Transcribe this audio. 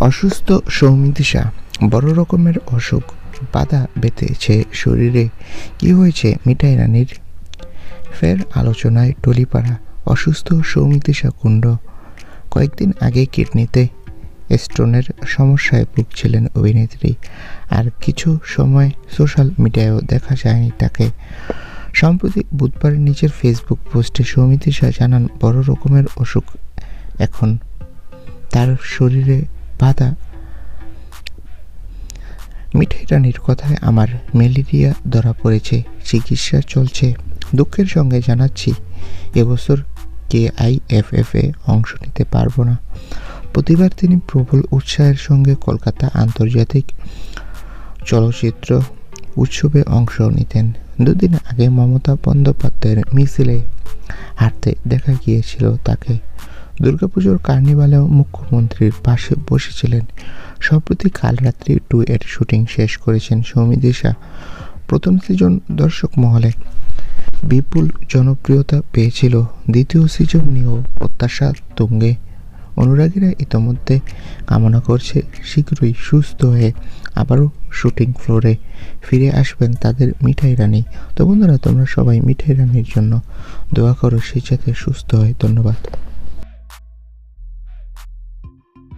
অসুস্থ সৌমিদিশা বড় রকমের অসুখ, বাধা বেঁধেছে শরীরে। কি হয়েছে মিঠাই রানীর? ফের আলোচনায় টলিপাড়া, অসুস্থ সৌমিদিশা কুণ্ড। কয়েকদিন আগে কিডনিতে স্টোনের সমস্যায় ভুগছিলেন অভিনেত্রী। আর কিছু সময় সোশ্যাল মিডিয়ায়ও দেখা যায়নি তাকে। সম্প্রতি বুধবার নিজের ফেসবুক পোস্টে সৌমিতিশা জানান, বড় রকমের অসুখ এখন। তার শরীরে বাধা। মিঠাই রানীর কথায় আমার ম্যালেরিয়া ধরা পড়েছে, চিকিৎসা চলছে। দুঃখের সঙ্গে জানাচ্ছি, এবছর কে আই এফ এফ এ অংশ নিতে পারব না। প্রতিবার তিনি প্রবল উৎসাহের সঙ্গে কলকাতা আন্তর্জাতিক চলচ্চিত্র উৎসবে অংশ নিতেন। দুদিন আগে মমতা বন্দ্যোপাধ্যায়ের মিছিলে হাঁটতে দেখা গিয়েছিল তাকে। দুর্গাপুজোর কার্নিভালেও মুখ্যমন্ত্রীর পাশে বসেছিলেন। সম্প্রতি কাল রাত্রি টু এর শুটিং শেষ করেছেন সৌমি দিশা, প্রথম সিজন দর্শক মহলে। বিপুল জনপ্রিয়তা পেয়েছিল দ্বিতীয় সিজন নিয়েও প্রত্যাশা তুঙ্গে। অনুরাগীরা ইতোমধ্যে কামনা করছে শীঘ্রই সুস্থ হয়ে আবারও শুটিং ফ্লোরে ফিরে আসবেন তাদের মিঠাই রানী। তো বন্ধুরা, তোমরা সবাই মিঠাই রানীর জন্য দোয়া করো, সে যাতে সুস্থ হয়। ধন্যবাদ।